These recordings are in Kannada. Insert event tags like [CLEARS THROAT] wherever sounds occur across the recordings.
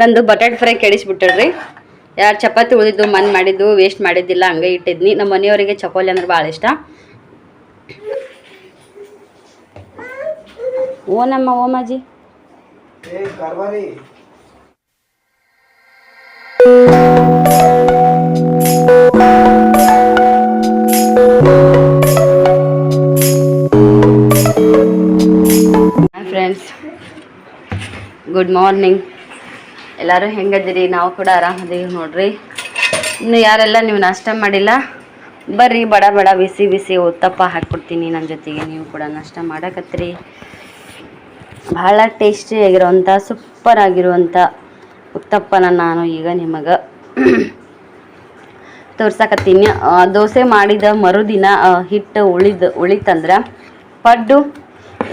ನಂದು ಬಟಾಟ್ ಫ್ರೈ ಕೆಡಿಸ್ಬಿಟ್ಟಳ್ರಿ. ಯಾರು ಚಪಾತಿ ಉಳಿದಿದ್ದು, ಮನ್ ಮಾಡಿದ್ದು ವೇಸ್ಟ್ ಮಾಡಿದ್ದಿಲ್ಲ, ಹಂಗೆ ಇಟ್ಟಿದ್ನಿ. ನಮ್ಮ ಮನೆಯವರಿಗೆ ಚಪೋಲಿ ಅಂದ್ರೆ ಭಾಳ ಇಷ್ಟ. ಓ ನಮ್ಮ ಓಮಾಜಿ ಗುಡ್ ಮಾರ್ನಿಂಗ್ ಎಲ್ಲರೂ ಹೆಂಗದಿರಿ ನಾವು ಕೂಡ ಆರಾಮದೀವಿ ನೋಡ್ರಿ. ಇನ್ನು ಯಾರೆಲ್ಲ ನೀವು ನಾಷ್ಟ ಮಾಡಿಲ್ಲ, ಬರ್ರಿ, ಬಡ ಬಡ, ಬಿಸಿ ಬಿಸಿ ಉತ್ತಪ್ಪ ಹಾಕ್ಬಿಡ್ತೀನಿ ನನ್ನ ಜೊತೆಗೆ. ನೀವು ಕೂಡ ನಾಷ್ಟ ಮಾಡಕತ್ರಿ ಭಾಳ ಟೇಸ್ಟಿ ಆಗಿರುವಂಥ ಸೂಪರ್ ಆಗಿರುವಂಥ ಉತ್ತಪ್ಪನ ನಾನು ಈಗ ನಿಮಗೆ [CLEARS THROAT] ತೋರ್ಸಕತ್ತೀನಿ. ದೋಸೆ ಮಾಡಿದ ಮರುದಿನ ಹಿಟ್ಟು ಉಳಿದ, ಉಳಿತಂದ್ರೆ ಪಡ್ಡು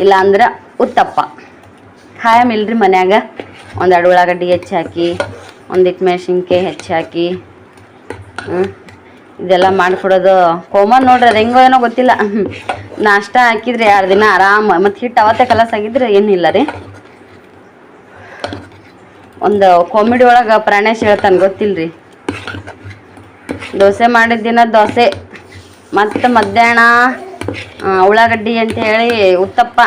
ಇಲ್ಲಾಂದ್ರೆ ಉತ್ತಪ್ಪ. ಖಾಯಂ ಇಲ್ರಿ ಮನ್ಯಾಗ. ಒಂದೆರಡು ಉಳ್ಳಾಗಡ್ಡಿ ಹೆಚ್ಚಿ ಹಾಕಿ ಒಂದಿಟ್ಟು ಮೆಣಸಿನ್ಕಾಯಿ ಹೆಚ್ಚಿ ಹಾಕಿ. ಇದೆಲ್ಲ ಮಾಡಿಕೊಡೋದು ಕೋಮನ್ ನೋಡ್ರಿ, ಅದು ಹೆಂಗೋ ಏನೋ ಗೊತ್ತಿಲ್ಲ. ನಾಷ್ಟ ಹಾಕಿದ್ರೆ ಎರಡು ದಿನ ಆರಾಮ. ಮತ್ತು ಹಿಟ್ಟು ಅವತ್ತೇ ಕಲಸ್ ಆಗಿದ್ರೆ ಏನಿಲ್ಲ ರೀ. ಒಂದು ಕಾಮಿಡಿ ಒಳಗೆ ಪ್ರಾಣೇಶ್ ಹೇಳ್ತಾನೆ ಗೊತ್ತಿಲ್ರಿ. ದೋಸೆ ಮಾಡಿದ ದಿನ ದೋಸೆ, ಮತ್ತು ಮಧ್ಯಾಹ್ನ ಉಳ್ಳಾಗಡ್ಡಿ ಅಂತ ಹೇಳಿ ಉತ್ತಪ್ಪ.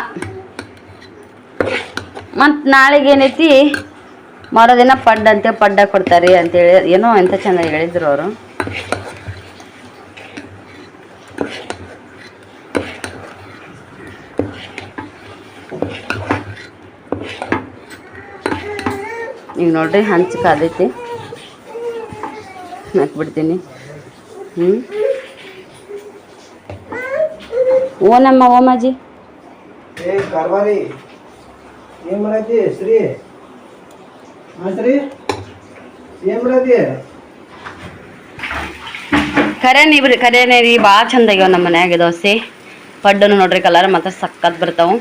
ಮತ್ತು ನಾಳೆಗೆ ಏನೈತಿ? ಮರೋದಿನ ಪಡ್ಡ ಅಂತೇಳಿ ಪಡ್ಡ ಕೊಡ್ತಾರೆ ಅಂತೇಳಿ, ಏನೋ ಎಂಥ ಚೆನ್ನಾಗಿ ಹೇಳಿದ್ರು ಅವರು. ಈಗ ನೋಡ್ರಿ, ಹಂಚಿ ಕಾದೈತಿ. ಹಾಕ್ಬಿಡ್ತೀನಿ ಹ್ಞೂ ಓನಮ್ಮ ಓಮಾಜಿ. ಏನ್ ಮಾಡತ್ತಿ? ಶ್ರೀ? ಹಾ ಶ್ರೀ? ರೀ ಭಾಳ ಚಂದ ಆಗ್ಯಾವ ನಮ್ಮ ಮನ್ಯಾಗ ದೋಸೆ ಪಡ್ಡನು ನೋಡ್ರಿ, ಕಲರ್ ಮತ್ತೆ ಸಕ್ಕತ್ ಬರ್ತಾವು.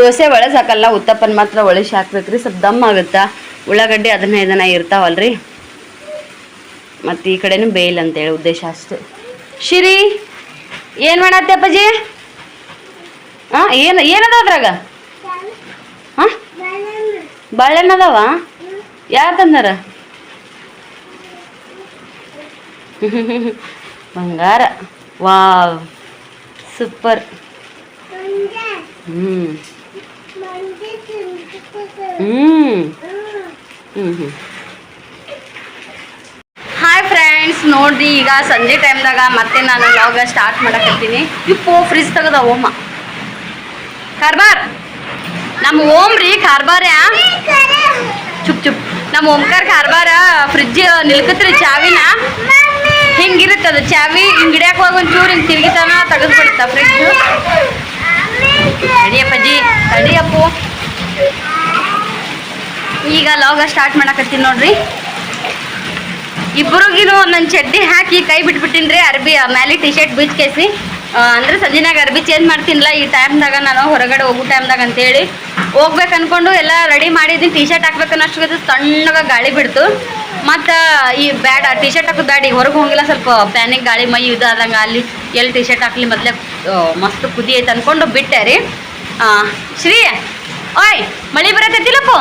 ದೋಸೆ ಒಳಗೆ ಸಾಕಲ್ಲ, ಉತ್ತಪ್ಪನ ಮಾತ್ರ ಒಳಗೆ ಹಾಕ್ಬೇಕ್ರಿ ಸ್ವಲ್ಪ ದಮ್ ಆಗುತ್ತಾ? ಉಳ್ಳಾಗಡ್ಡಿ ಅದನ್ನ ಇದನ್ನ ಇರ್ತಾವಲ್ರಿ. ಮತ್ತು ಈ ಕಡೆನೂ ಬೇಯಿಲ್ ಅಂತೇಳಿ ಉದ್ದೇಶ ಅಷ್ಟೇ. ಶಿರಿ, ಏನು ಮಾಡತ್ತೆ ಅಪ್ಪಾಜಿ? ಹಾಂ ಏನು, ಏನದ ಅದ್ರಾಗ? ಹಾಂ ಬಾಳೆಹಣ್ಣು ಅದಾವ? ಯಾರು ತಂದಾರ? [LAUGHS] ಬಂಗಾರ. Wow, super. ಹ್ಞೂ ಹ್ಞೂ ಹಾಯ್ ಫ್ರೆಂಡ್ಸ್ ನೋಡ್ರಿ ಈಗ ಸಂಜೆ ಟೈಮ್ದಾಗ ಮತ್ತೆ ನಾನು ಲಾಗ ಸ್ಟಾರ್ಟ್ ಮಾಡಕತ್ತೀನಿ ಇಪ್ಪು ಫ್ರಿಜ್ ತೆಗದ ಓಮ. ಕಾರ್ಬಾರ್? ನಮ್ಮ ಓಮ್ ರೀ ಕಾರ್ಬಾರ ಚುಪ್ ಚುಪ್. ನಮ್ಮ ಓಂಕಾರ ಕಾರ್ಬಾರ ಫ್ರಿಜ್ ನಿಲ್ಕತ್ರಿ ಚಾವಿನ. ಹಿಂಗಿರುತ್ತದ ಚಾವಿ. ಹಿಂಗ್ ಹಿಡಿಯಕ್ ಹೋಗಿ ಒಂಚೂರು ಹಿಂಗ್ ತಿರುಗಿತಾನ ತೆಗೆದ್ಬಿಡುತ್ತ ಫ್ರಿಜ್ ತಡಿಯಪ್ಪಜ್ಜಿ ತಡಿಯಪ್ಪು ಈಗ ಲಾಗ ಸ್ಟಾರ್ಟ್ ಮಾಡಕತ್ತೀನಿ ನೋಡ್ರಿ. ಇಬ್ಬರಿಗಿನೂ ನನ್ನ ಚಡ್ಡಿ ಹಾಕಿ ಕೈ ಬಿಟ್ಬಿಟ್ಟಿನ್ರಿ, ಅರ್ಬಿ ಮ್ಯಾಲೆ ಟಿ ಶರ್ಟ್ ಬೀಚ್ ಅಂದ್ರೆ ಸಂಜೆನಾಗ ಅರ್ಬಿ ಚೇಂಜ್ ಮಾಡ್ತೀನಿಲ್ಲ ಈ ಟೈಮ್ದಾಗ ನಾನು ಹೊರಗಡೆ ಹೋಗೋ ಟೈಮ್ದಾಗ ಅಂತೇಳಿ. ಹೋಗ್ಬೇಕು ಅನ್ಕೊಂಡು ಎಲ್ಲ ರೆಡಿ ಮಾಡಿದ್ದೀನಿ ಟಿ ಶರ್ಟ್ ಹಾಕ್ಬೇಕನ್ನಷ್ಟು ತಣ್ಣಗ ಗಾಳಿ ಬಿಡ್ತು. ಮತ್ತು ಈ ಬ್ಯಾಡ ಟಿ ಶರ್ಟ್ ಹಾಕೋದು ಬ್ಯಾಡ, ಈಗ ಹೊರಗೆ ಹೋಗಿಲ್ಲ, ಸ್ವಲ್ಪ ಫ್ಯಾನಿಗೆ ಗಾಳಿ ಮೈ ಇದು ಆದಂಗೆ ಅಲ್ಲಿ ಎಲ್ಲಿ ಟಿ ಶರ್ಟ್ ಹಾಕ್ಲಿ, ಮೊದಲೇ ಮಸ್ತ್ ಕುದಿ ಐತೆ ಅಂದ್ಕೊಂಡು ಬಿಟ್ಟೆ ರೀ. ಶ್ರೀ, ಓಯ್, ಮಳೆ ಬರಕತ್ತಿಲ್ಲಪ್ಪು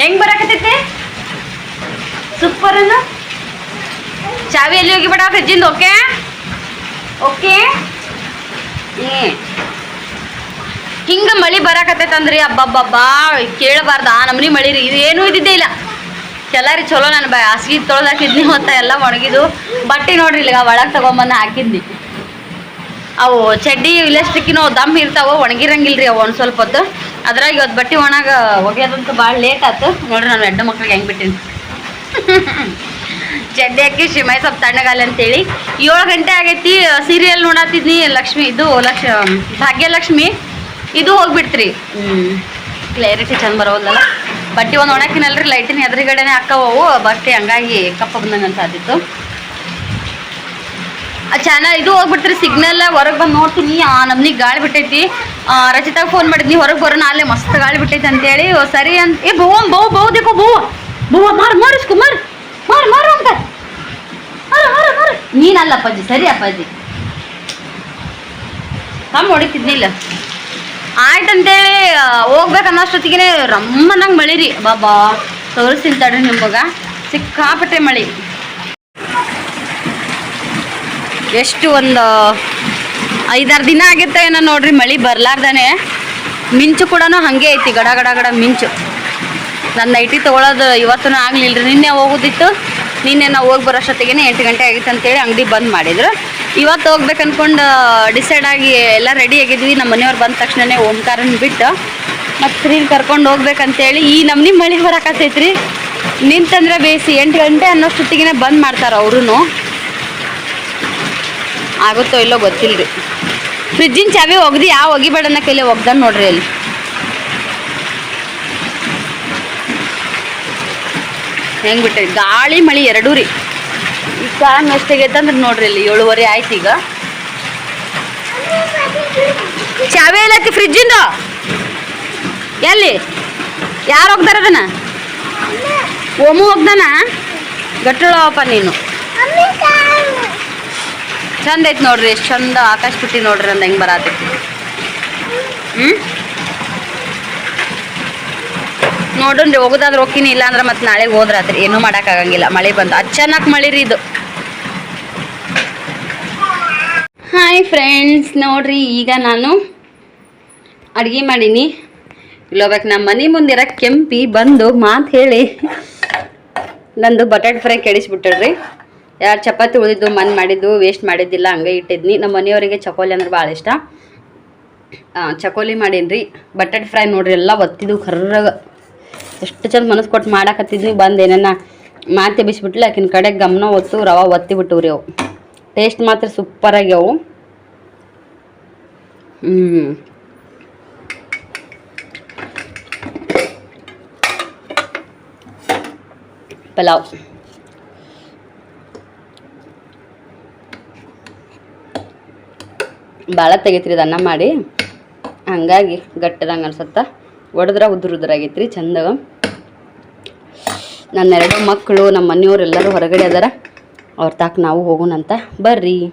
ಹೆಂಗೆ ಬರಕತ್ತೈತಿ? ಸೂಪರ್ ಅನ್ನ? ಚಾವಿ ಎಲ್ಲಿ ಹೋಗಿ ಬಿಡ ಫ್ರಿಜ್ಜಿಂದ ಓಕೆ? ಓಕೆ? ಹಿಂಗ ಮಳಿ ಬರಾಕತ್ತೈತಂದ್ರಿ, ಅಬ್ಬಬ್ಬಬ್ಬಾ, ಕೇಳಬಾರ್ದ? ಆ ನಮ್ನಿ ಮಳಿ ರೀ, ಇದು ಏನೂ ಇದ್ದಿದ್ದೇ ಇಲ್ಲ. ಕೆಲರಿ ಚಲೋ ನಾನು ಬ ಹಾಸಿಗೆ ತೊಳ್ದು ಹಾಕಿದ್ನಿ ಮತ್ತು ಎಲ್ಲ ಒಣಗಿದು. ಬಟ್ಟೆ ನೋಡ್ರಿ ಇಲ್ಲಿಗ, ಒಳಗೆ ತಗೊಂಬಂದು ಹಾಕಿದ್ನಿ. ಅವು ಚಡ್ಡಿ, ಇಲ್ಲಷ್ಟಕ್ಕಿನ ದಮ್ ಇರ್ತಾವ, ಒಣಗಿರಂಗಿಲ್ರಿ ಅವು ಒಂದು ಸ್ವಲ್ಪ ಹೊತ್ತು ಅದ್ರಾಗ ಇವತ್ತು ಬಟ್ಟೆ ಒಣಗ ಒಗೆಯೋದಂತೂ ಭಾಳ ಲೇಟ್ ಆಯ್ತು ನೋಡ್ರಿ ನಾನು ಹೆಣ್ಣು ಮಕ್ಳಿಗೆ ಹೆಂಗೆ ಬಿಟ್ಟಿನಿ. [LAUGHS] ಚಡ್ಡಿ ಹಾಕಿ ಶಿಮಾಯಿ ಸ್ವಲ್ಪ ತಣ್ಣಗಾಲ ಅಂತೇಳಿ. ಏಳು ಗಂಟೆ ಆಗೈತಿ ಸೀರಿಯಲ್ ನೋಡತ್ತಿದ್ನಿ ಲಕ್ಷ್ಮಿ, ಇದು ಲಕ್ಷ, ಭಾಗ್ಯಲಕ್ಷ್ಮಿ. ಇದು ಹೋಗ್ಬಿಡ್ತ್ರಿ. ಕ್ಲಾರಿಟಿ ಚಂದ ಬರೋದಲ್ಲ ಬಟ್ಟೆ ಒಂದು ಒಣಕಿನಲ್ರಿ ಲೈಟಿನ ಎದುರುಗಡೆನೆ ಹಾಕವು ಬಟ್ಟೆ ಹಂಗಾಗಿ ಕಪ್ಪ ಬಂದಂಗೆ ಅನ್ಸಾದಿತ್ತು ಚಾನಲ್ ಇದು ಹೋಗ್ಬಿಡ್ತೀರಿ, ಸಿಗ್ನಲ್ ಹೊರಗೆ ಬಂದು ನೋಡ್ತೀನಿ ಆ ನಮ್ನಿ ಗಾಳಿ ಬಿಟ್ಟೈತಿ. ರಚಿತಾಗ ಫೋನ್ ಮಾಡಿದ್ನಿ, ಹೊರಗೆ ಬರೋಣ, ಅಲ್ಲೇ ಮಸ್ತ್ ಗಾಳಿ ಬಿಟ್ಟೈತಿ ಅಂತೇಳಿ ಸರಿ ಅಂತ ಏ, ಬೋ ಬೋ ಬೋ ದೇಕೋ ಬೋ ಬೋ, ಮಾರು ಮಾರು, ಇಸ್ಕೊ, ಮಾರು ಮಾರು ಮಾರು ಅಂತ ಮಾರು ಮಾರು ಮಾರು. ನೀನಲ್ಲ ಅಪ್ಪಾಜಿ, ಸರಿ ಅಪ್ಪಾಜಿ. ಕಮ್ಮಿ ಹೊಡಿತಿದ್ನಿಲ್ಲ. ಆಯ್ತಂತೇಳಿ ಹೋಗ್ಬೇಕು ಅನ್ನೋಷ್ಟೊತ್ತಿಗೆ ರಮ್ಮನಂಗೆ ಮಳಿ ರೀ ಬಾಬಾ ತೋರಿಸ್ತೀನಿ ತಡ್ರಿ ನಿಮ್ಗೆ ಸಿಕ್ಕಾಪಟ್ಟೆ ಮಳಿ. ಎಷ್ಟು ಒಂದು ಐದಾರು ದಿನ ಆಗುತ್ತೆ ಏನೋ ನೋಡ್ರಿ, ಮಳೆ ಬರಲಾರ್ದೇ ಮಿಂಚು ಕೂಡ ಹಂಗೆ ಐತಿ, ಗಡ ಗಡ ಗಡ ಮಿಂಚು. ನನ್ನ ನೈಟಿ ತೊಗೊಳೋದು ಇವತ್ತೂ ರೀ ನಿನ್ನೆ ಹೋಗೋದಿತ್ತು. ನಿನ್ನೆ ನಾವು ಹೋಗಿ ಬರೋಷ್ಟೊತ್ತಿಗೆ ಎಂಟು ಗಂಟೆ ಆಗಿತ್ತು ಅಂತೇಳಿ ಅಂಗಡಿ ಬಂದ್ ಮಾಡಿದ್ರು. ಇವತ್ತು ಹೋಗ್ಬೇಕು ಅನ್ಕೊಂಡು ಡಿಸೈಡ್ ಆಗಿ ಎಲ್ಲ ರೆಡಿ ಆಗಿದ್ವಿ. ನಮ್ಮ ಮನೆಯವ್ರು ಬಂದ ತಕ್ಷಣನೇ ಓಂಕಾರನ ಬಿಟ್ಟು ಮತ್ತು ಸ್ತ್ರೀನ ಕರ್ಕೊಂಡು ಹೋಗ್ಬೇಕಂತೇಳಿ ಈ ನಮ್ನಿ ಮಳೆ ಬರಕತ್ತೈತ್ರಿ. ನಿಂತಂದ್ರೆ ಬೇಸಿ ಎಂಟು ಗಂಟೆ ಅನ್ನೋಷ್ಟೊತ್ತಿಗೆ ಬಂದ್ ಮಾಡ್ತಾರೆ ಅವ್ರೂ ಆಗುತ್ತೋ ಇಲ್ಲೋ ಗೊತ್ತಿಲ್ರಿ. ಫ್ರಿಜ್ಜಿನ ಚಾವಿ ಒಗ್ದು ಯಾವ ಒಗಿಬೇಡನ್ನ ಕೈಲಿ ಒಗ್ದ ನೋಡ್ರಿ ಅಲ್ಲಿ. ಹೆಂಗ್ ಬಿಟ್ಟೆ ಗಾಳಿ, ಮಳಿ ಎರಡೂ ರೀ. ಈ ಟೈಮ್ ಎಷ್ಟಾಗೈತೆ ಅಂದ್ರೆ ನೋಡ್ರಿ ಇಲ್ಲಿ ಏಳುವರೆ ಆಯ್ತು ಈಗ. ಚಾವಿ ಎಲ್ಲೈತಿ ಫ್ರಿಜ್ಜಿಂದ ಎಲ್ಲಿ? ಯಾರು ಹೋಗ್ದಾರ ಅದನ್ನ? ಓಮು ಹೋಗ್ದಾನ ಗಟ್ಟಳಪ್ಪ ನೀನು. ಚಂದ ಐತಿ ನೋಡ್ರಿ, ಎಷ್ಟು ಚಂದ ಆಕಾಶ ಬಿಟ್ಟಿ ನೋಡ್ರಿ ಅಂದ ಹೆಂಗ್ ಬರತೈತಿ. ಹ್ಮ್? ನೋಡ್ರಿ ಹೋಗೋದಾದ್ರೆ ಹೋಗ್ತೀನಿ ಇಲ್ಲ ಅಂದ್ರೆ ಮತ್ತೆ ನಾಳೆಗೆ ಹೋದ್ರಾತ್ರಿ. ಏನೂ ಆಗಂಗಿಲ್ಲ. ಮಳೆ ಬಂದು ಅಚಾನಕ್ ಮಳೆ ರೀ ಇದು. ಹಾಯ್ ಫ್ರೆಂಡ್ಸ್, ನೋಡ್ರಿ, ಈಗ ನಾನು ಅಡುಗೆ ಮಾಡೀನಿ. ಇಲ್ಲೋಗ್ಬೇಕು ನಮ್ಮ ಮನೆ ಮುಂದಿರೋ ಕೆಂಪಿ ಬಂದು ಮಾತು ಹೇಳಿ. ನಂದು ಬಟಾಟೆ ಫ್ರೈ ಕೆಡಿಸ್ಬಿಟ್ಟಳ್ರಿ. ಯಾರು ಚಪಾತಿ ಉಳಿದಿದ್ದು ಮನ್ ಮಾಡಿದ್ದು ವೇಸ್ಟ್ ಮಾಡಿದ್ದಿಲ್ಲ, ಹಂಗೆ ಇಟ್ಟಿದ್ನಿ. ನಮ್ಮ ಮನೆಯವರಿಗೆ ಚಕೋಲಿ ಅಂದ್ರೆ ಭಾಳ ಇಷ್ಟ. ಚಕೋಲಿ ಮಾಡೀನಿ ಬಟಾಟ್ ಫ್ರೈ ನೋಡ್ರಿ, ಎಲ್ಲ ಒತ್ತಿದ್ದು ಕರ್ರಾಗ ಎಷ್ಟು ಚಂದ ಮನಸ್ಸು ಕೊಟ್ಟು ಮಾಡಾಕತ್ತಿದ್ವಿ ಬಂದು ಏನನ್ನ ಮಾತೆ ಬಿಸಿಬಿಟ್ಲಿ, ಆಕಿನ ಕಡೆ ಗಮನ ಒತ್ತು ರವೆ ಒತ್ತಿ ರೀ ಅವು. ಟೇಸ್ಟ್ ಮಾತ್ರ ಸೂಪರ್ ಆಗ್ಯಾವು. ಹ್ಞೂ ಪಲಾವ್. ಭಾಳ ತೆಗಿತ್ರಿ ಇದು ಅನ್ನ ಮಾಡಿ. ಹಂಗಾಗಿ ಗಟ್ಟದಂಗೆ ಅನ್ಸತ್ತ. ಒಡೆದ್ರೆ ಉದ್ರ ಉದುರಾಗೈತ್ರಿ ಚಂದಾಗ. ನನ್ನ ಎರಡು ಮಕ್ಕಳು ನಮ್ಮ ಮನೆಯವ್ರು ಎಲ್ಲರೂ ಹೊರಗಡೆ ಅದಾರ. ಅವ್ರ ತಾಕ ನಾವು ಹೋಗೋಣಂತ. ಬರ್ರಿ.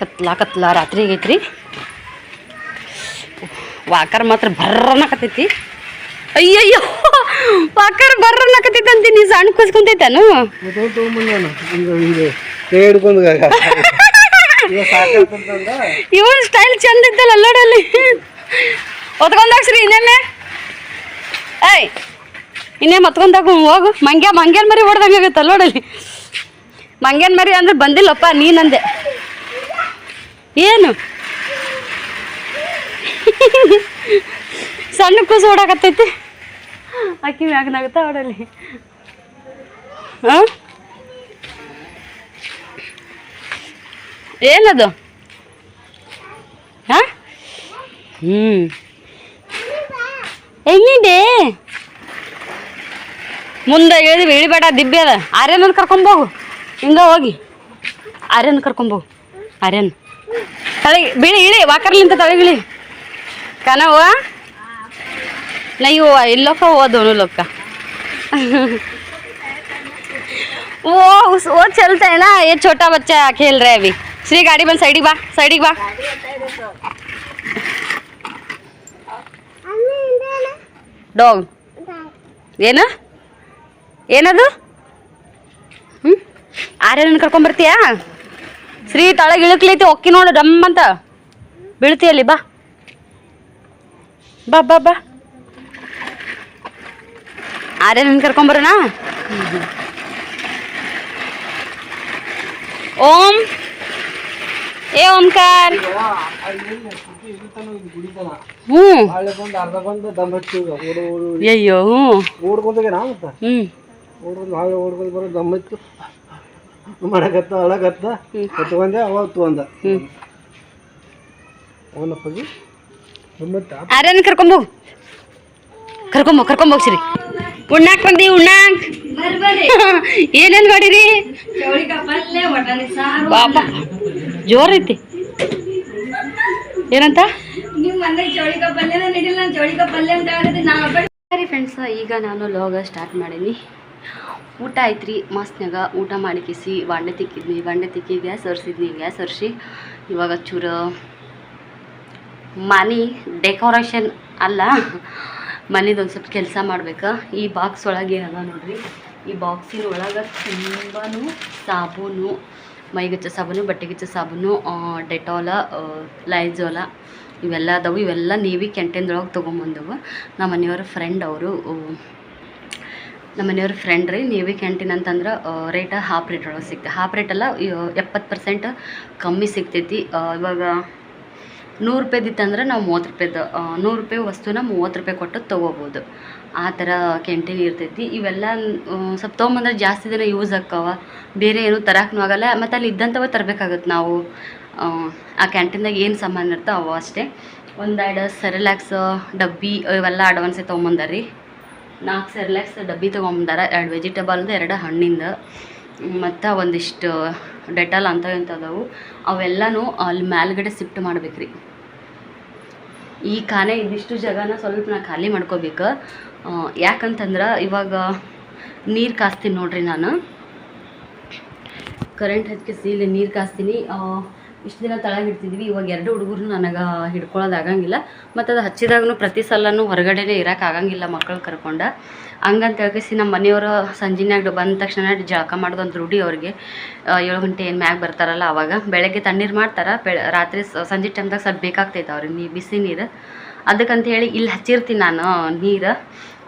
ಕತ್ಲಾ ಕತ್ಲಾ ರಾತ್ರಿ ಆಗೈತ್ರಿ. ವಾಕರ್ ಮಾತ್ರ ಬರ್ರನಕತೈತಿ ಅಯ್ಯಯ್ಯೋ ವಾಕರ್ ಬರ್ರನಕತೈತಿ ನೀ ಸಣ್ಣ ಕುಸ್ಕೊಂತೈತಾನು ಇವನ್ ಸ್ಟೈಲ್ ಚಂದ ಇತ್ತಲ್ಲ ಅಲ್ಲೋಡಲ್ಲಿ. ಒತ್ಕೊಂಡಾಕ್ಸ್ರಿ ಇನ್ನೇನೆ ಏಯ್ ಇನ್ನೇ ಮತ್ಕೊಂಡಾಗ ಹೋಗು. ಮಂಗ್ಯ ಮಂಗ್ಯನ್ ಮರಿ ಹೊಡ್ದಂಗೆ ಆಗುತ್ತೆ ಅಲ್ಲೋಡಲ್ಲಿ. ಮಂಗ್ಯನ್ ಮರಿ ಅಂದ್ರೆ ಬಂದಿಲ್ಲಪ್ಪ ನೀನಂದೆ. ಏನು? ಸಣ್ಣ ಕೂಸು ಓಡಾಕತ್ತೈತಿ. ಅಕ್ಕಿ ಮ್ಯಾಗನಾಗುತ್ತ ನಗುತ್ತಾ ಓಡಲ್ಲಿ ಹಾಂ ಏನದು? ಹಾ ಹ್ಞೂ ಹೆಂಗಿದೆ? ಮುಂದೆ ಹೇಳಿದ್ವಿ ಇಳಿಬೇಡ ದಿಬ್ಬಿ ಅದ. ಆರ್ಯನನ್ನು ಕರ್ಕೊಂಬೋಗು ಹಿಂಗ. ಹೋಗಿ ಆರ್ಯನ್ ಕರ್ಕೊಂಬೋಗು ಆರ್ಯನ್. ತಳಗೆ ಬೀಳಿ ಇಳಿ ವಾಕರ್ಲಿಂತ ತಳಗಿಳಿ ಕನವ नहीं हुआ इन लोग का हुआ दोनों लोग का वो उस वो चलता है ना ये छोटा बच्चा खेल रहा है अभी श्री गाड़ी बन साइडी बा साइडी बा ಡಾಗ್ ಏನು ಏನದು ಹ್ಞೂ ಆರ್ಯನ ಕರ್ಕೊಂಬರ್ತೀಯಾ ಶ್ರೀ ತಳಗೆ ಇಳಕ್ಲೈತಿ ಒಕ್ಕಿ ನೋಡು ಡಮ್ ಅಂತ ಬೀಳ್ತೀಯಲ್ಲಿ ಬಾ. ಬಾ ಬಾ ಬಾ. ಆರ್ಯನ ಕರ್ಕೊಂಬರೋಣ? ಓಂ. ಏ ಓಂಕಾರ. ಹ್ಞೂ. ಅಯ್ಯೋ. ಹ್ಞೂ ಮತ್ತೆ ಹ್ಞೂ. ಓಡ್ಕೊಂಡು ನಾವೇ ಓಡ್ಕೊಂಡು ಬರೋ ದಮ್ ಹಚ್ಚು ಮಾಡಕತ್ತ ಅಳಗತ್ತ. ತಗೊಂಡೆ ಅವ ತಗೊಂಡ ಹ್ಞೂ ಅವನಪ್ಪಗಿ ಆರ್ಯನ್ ಕರ್ಕೊಂಬೋಗು ಕರ್ಕೊಂಬೋಗ್ ಸರಿ ಉಣ್ಣಾಕ್ ಬಂದಿ ಉಣ್ಣಾಕ್. ಏನೇನ್ ಮಾಡಿರಿ? ಬಾಪ ಜೋರ್ ಐತಿ. ಏನಂತ? ಸರಿ ಫ್ರೆಂಡ್ಸ್ ಈಗ ನಾನು ಲೋಗ ಸ್ಟಾರ್ಟ್ ಮಾಡೀನಿ. ಊಟ ಐತ್ರಿ ಮಸ್ತ್ನಾಗ ಊಟ ಮಾಡಿ ಕಿಸಿ, ಬಾಂಡೆ ತಿಕ್ಕಿದ್ನಿ. ಬಾಂಡೆ ತಿಕ್ಕಿ ಗ್ಯಾಸ್ ಒರೆಸಿದ್ನಿ ಗ್ಯಾಸ್ ಒರೆಸಿ ಇವಾಗ ಚೂರು ಮನೆ ಡೆಕೋರೇಷನ್ ಅಲ್ಲ, ಮನೇದು ಒಂದು ಸ್ವಲ್ಪ ಕೆಲಸ ಮಾಡ್ಬೇಕು. ಈ ಬಾಕ್ಸ್ ಒಳಗೆ ಏನದ ನೋಡ್ರಿ. ಈ ಬಾಕ್ಸಿನ ಒಳಗೆ ತುಂಬಾ ಸಾಬೂನು, ಮೈಗಚ್ಚ ಸಾಬೂನು, ಬಟ್ಟೆಗಿಚ್ಚ ಸಾಬೂನು ಡೆಟಾಲ ಲೈಜೋಲ ಇವೆಲ್ಲ ಅದಾವು. ಇವೆಲ್ಲ ನೀವಿ ಕ್ಯಾಂಟೀನ್ದೊಳಗೆ ತೊಗೊಂಬಂದವು. ನಮ್ಮ ಮನೆಯವ್ರ ಫ್ರೆಂಡ್ ಅವರು ನಮ್ಮ ಮನೆಯವ್ರ ಫ್ರೆಂಡ್ ರೀ ನೇವಿ ಕ್ಯಾಂಟೀನ್ ಅಂತಂದ್ರೆ ರೇಟ ಹಾಫ್ ರೇಟ್ ಒಳಗೆ ಸಿಗ್ತದೆ ಹಾಫ್ ರೇಟೆಲ್ಲ ಎಪ್ಪತ್ತು ಪರ್ಸೆಂಟ್ ಕಮ್ಮಿ ಸಿಗ್ತೈತಿ. ಇವಾಗ ನೂರು ರೂಪಾಯ್ದಿತ್ತಂದ್ರೆ ನಾವು ಮೂವತ್ತು ರೂಪಾಯ್ದು ನೂರು ರೂಪಾಯಿ ವಸ್ತುನ ಮೂವತ್ತು ರೂಪಾಯಿ ಕೊಟ್ಟು ತೊಗೋಬೋದು. ಆ ಥರ ಕ್ಯಾಂಟೀನ್ ಇರ್ತೈತಿ. ಇವೆಲ್ಲ ಸ್ವಲ್ಪ ತೊಗೊಂಬಂದ್ರೆ ಜಾಸ್ತಿ ದಿನ ಯೂಸ್ ಆಕ್ಕವ ಬೇರೆ ಏನು ತರಕ್ಕೂ ಆಗಲ್ಲ. ಮತ್ತು ಅಲ್ಲಿ ಇದ್ದಂಥವ ತರಬೇಕಾಗತ್ತೆ ನಾವು. ಆ, ಕ್ಯಾಂಟೀನ್ದಾಗ ಏನು ಸಾಮಾನು ಇರ್ತೋ ಅವು ಅಷ್ಟೇ ಒಂದೆರಡು ಸೆರೆಲ್ಯಾಕ್ಸ್ ಡಬ್ಬಿ ಇವೆಲ್ಲ ಅಡ್ವಾನ್ಸೇ ತೊಗೊಂಬಂದಾರಿ. ನಾಲ್ಕು ಸೆರ್ಲ್ಯಾಕ್ಸ್ ಡಬ್ಬಿ ತೊಗೊಂಬಂದಾರ, ಎರಡು ವೆಜಿಟೇಬಲ್ದು ಎರಡು ಹಣ್ಣಿಂದ. ಮತ್ತು ಒಂದಿಷ್ಟು ಡೆಟಾಲ್ ಅಂತ ಅದಾವು ಅವೆಲ್ಲನೂ ಅಲ್ಲಿ ಮೇಲ್ಗಡೆ ಶಿಫ್ಟ್ ಮಾಡ್ಬೇಕ್ರಿ. ಈ ಖಾನೆ ಇದಿಷ್ಟು ಜಾಗನ ಸ್ವಲ್ಪ ನಾ ಖಾಲಿ ಮಾಡ್ಕೋಬೇಕು. ಯಾಕಂತಂದ್ರೆ ಇವಾಗ ನೀರು ಕಾಸ್ತೀನಿ ನೋಡ್ರಿ ನಾನು. ಕರೆಂಟ್ ಹಚ್ಚಿಸಿ ಇಲ್ಲಿ ನೀರು ಕಾಸ್ತೀನಿ. ಇಷ್ಟು ದಿನ ತಳಗೆ ಹಿಡ್ತಿದ್ವಿ ಇವಾಗ ಎರಡು ಹುಡುಗರು ನನಗೆ ಹಿಡ್ಕೊಳ್ಳೋದು ಆಗಂಗಿಲ್ಲ. ಮತ್ತು ಅದು ಹಚ್ಚಿದಾಗೂ ಪ್ರತಿ ಸಲನೂ ಹೊರಗಡೆನೇ ಇರೋಕೆ ಆಗಂಗಿಲ್ಲ ಮಕ್ಕಳು ಕರ್ಕೊಂಡು. ಹಂಗಂತ ಹೇಳ್ಕೇಸಿ ನಮ್ಮ ಮನೆಯವರು ಸಂಜೆನಾಗ ಬಂದ ತಕ್ಷಣ ಜಳಕ ಮಾಡೋದು ಒಂದು ರೂಢಿ ಅವ್ರಿಗೆ. ಏಳು ಗಂಟೆ ಏನು ಮ್ಯಾಗ ಬರ್ತಾರಲ್ಲ ಅವಾಗ. ಬೆಳಗ್ಗೆ ತಣ್ಣೀರು ಮಾಡ್ತಾರೆ. ಬೆಳ, ರಾತ್ರಿ ಸಂಜೆ ಟೈಮ್ದಾಗ ಸ್ವಲ್ಪ ಬೇಕಾಗ್ತೈತೆ ಅವ್ರಿಗೆ. ನೀ ಬಿಸಿ ನೀರು. ಅದಕ್ಕಂತ ಹೇಳಿ ಇಲ್ಲಿ ಹಚ್ಚಿರ್ತೀನಿ ನಾನು ನೀರು.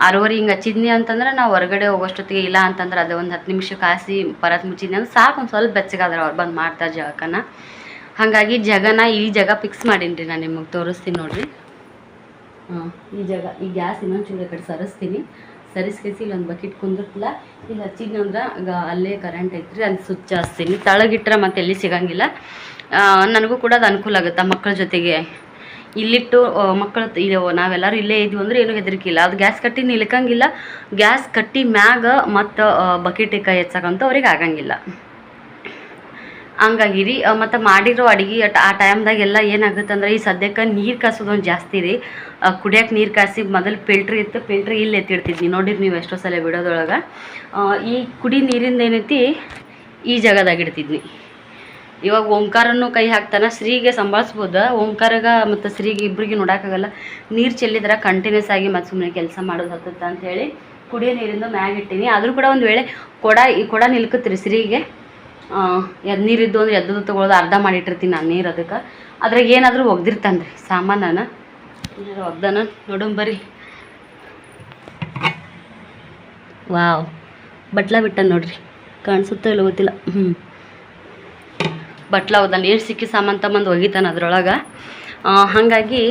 ಆರೂವರೆ ಹಿಂಗೆ ಹಚ್ಚಿದ್ನಿ ಅಂತಂದ್ರೆ ನಾವು ಹೊರಗಡೆ ಹೋಗೋಷ್ಟೊತ್ತಿಗೆ ಇಲ್ಲ ಅಂತಂದ್ರೆ ಅದು ಒಂದು ಹತ್ತು ನಿಮಿಷ ಕಾಸಿ ಪರತ್ ಮುಚ್ಚಿದ್ನಿ ಅಂದ್ರೆ ಸಾಕು ಒಂದು ಸ್ವಲ್ಪ ಬೆಚ್ಚಗಾದ್ರೆ ಅವ್ರು ಬಂದು ಮಾಡ್ತಾರೆ ಜಳಕನ ಹಾಗಾಗಿ ಜಗನ ಈ ಜಾಗ ಫಿಕ್ಸ್ ಮಾಡೀನಿ ನಾನು ನಿಮಗೆ ತೋರಿಸ್ತೀನಿ ನೋಡಿರಿ. ಹಾಂ, ಈ ಜಾಗ, ಈ ಗ್ಯಾಸ್ ಇನ್ನೊಂದು ಚೂರು ಕಡೆ ಸರಿಸ್ತೀನಿ. ಸರಿಸ್ಕೇಸಿ ಇಲ್ಲೊಂದು ಬಕೆಟ್ ಕುಂದಿರ್ತಿಲ್ಲ ಇಲ್ಲಿ ಹಚ್ಚಿದ್ನ ಅಂದ್ರೆ ಅಲ್ಲೇ ಕರೆಂಟ್ ಐತ್ರಿ ಅಲ್ಲಿ ಸ್ವಿಚ್ ಹಾಸ್ತೀನಿ ತಳಗಿಟ್ರೆ ಮತ್ತೆ ಎಲ್ಲಿ ಸಿಗಂಗಿಲ್ಲ. ನನಗೂ ಕೂಡ ಅದು ಅನುಕೂಲ ಆಗುತ್ತೆ ಮಕ್ಕಳ ಜೊತೆಗೆ. ಇಲ್ಲಿಟ್ಟು ಮಕ್ಕಳು ನಾವೆಲ್ಲರೂ ಇಲ್ಲೇ ಇದ್ವಿ ಅಂದ್ರೆ ಏನೂ ಹೆದರಿಕಿಲ್ಲ ಅದು ಗ್ಯಾಸ್ ಕಟ್ಟಿ ನಿಲ್ಕಂಗಿಲ್ಲ. ಗ್ಯಾಸ್ ಕಟ್ಟಿ ಮ್ಯಾಗ ಮತ್ತು ಬಕೆಟ್ ಕೈ ಹೆಚ್ಚಾಕಂತ ಅವ್ರಿಗೆ ಆಗಂಗಿಲ್ಲ. ಹಂಗಾಗಿರಿ. ಮತ್ತು ಮಾಡಿರೋ ಅಡುಗೆ ಆ ಟೈಮ್ದಾಗೆಲ್ಲ ಏನಾಗುತ್ತೆ ಅಂದ್ರೆ ಈ ಸದ್ಯಕ್ಕೆ ನೀರು ಕಾಸೋದೊಂದು ಜಾಸ್ತಿ ರೀ. ಕುಡಿಯೋಕೆ ನೀರು ಕಾಸಿ ಮೊದಲು ಫಿಲ್ಟ್ರ್ ಇತ್ತು. ಫಿಲ್ಟ್ರ್ ಇಲ್ಲಿ ಎತ್ತಿಡ್ತಿದ್ವಿ. ನೋಡಿರಿ ನೀವು ಎಷ್ಟೋ ಸಲ ಬಿಡೋದೊಳಗೆ ಈ ಕುಡಿ ನೀರಿಂದ ಏನೈತಿ, ಈ ಜಾಗದಾಗ ಇಡ್ತಿದ್ವಿ. ಇವಾಗ ಓಂಕಾರನು ಕೈ ಹಾಕ್ತಾನೆ. ಶ್ರೀಗೆ ಸಂಭಾಳಿಸ್ಬೋದು? ಓಂಕಾರಗ ಮತ್ತು ಶ್ರೀಗೆ ಇಬ್ಬರಿಗೆ ನೋಡೋಕ್ಕಾಗಲ್ಲ. ನೀರು ಚೆಲ್ಲಿದ್ರೆ ಕಂಟಿನ್ಯೂಸ್ ಆಗಿ ಮತ್ತು ಸುಮ್ಮನೆ ಕೆಲಸ ಮಾಡೋದು ಹತ್ತುತ್ತೆ ಹೇಳಿ ಕುಡಿಯೋ ನೀರಿಂದ ಮ್ಯಾಗಿಟ್ಟಿನಿ ಆದರೂ ಕೂಡ ಒಂದು ವೇಳೆ ಕೊಡ, ಈ ಕೊಡ ನಿಲ್ಕತ್ರಿ ಶ್ರೀಗೆ. ಎದ್ ನೀರಿದ್ದು ಅಂದ್ರೆ ಎದ್ದು ತಗೊಳ್ಳೋದು ಅರ್ಧ ಮಾಡಿಟ್ಟಿರ್ತೀನಿ ನಾನು ನೀರು ಅದಕ್ಕೆ. ಅದ್ರಾಗ ಏನಾದರೂ ಒಗ್ದಿರ್ತಾನೆ ರೀ ಸಾಮಾನನ ಒಗ್ದಾನ. ನೋಡೋಣ ಬರ್ರಿ. ವಾವ್. ಬಟ್ಲ ಬಿಟ್ಟ ನೋಡ್ರಿ. ಕಾಣಿಸುತ್ತೋ ಇಲ್ಲ ಗೊತ್ತಿಲ್ಲ. ಹ್ಞೂ ಬಟ್ಲ ನೀರು ಏನು ಸಿಕ್ಕಿ ಸಾಮಾನು ತಗೊಂಬಂದು ಒಗಿತಾನೆ ಅದ್ರೊಳಗೆ. ಹಾಗಾಗಿ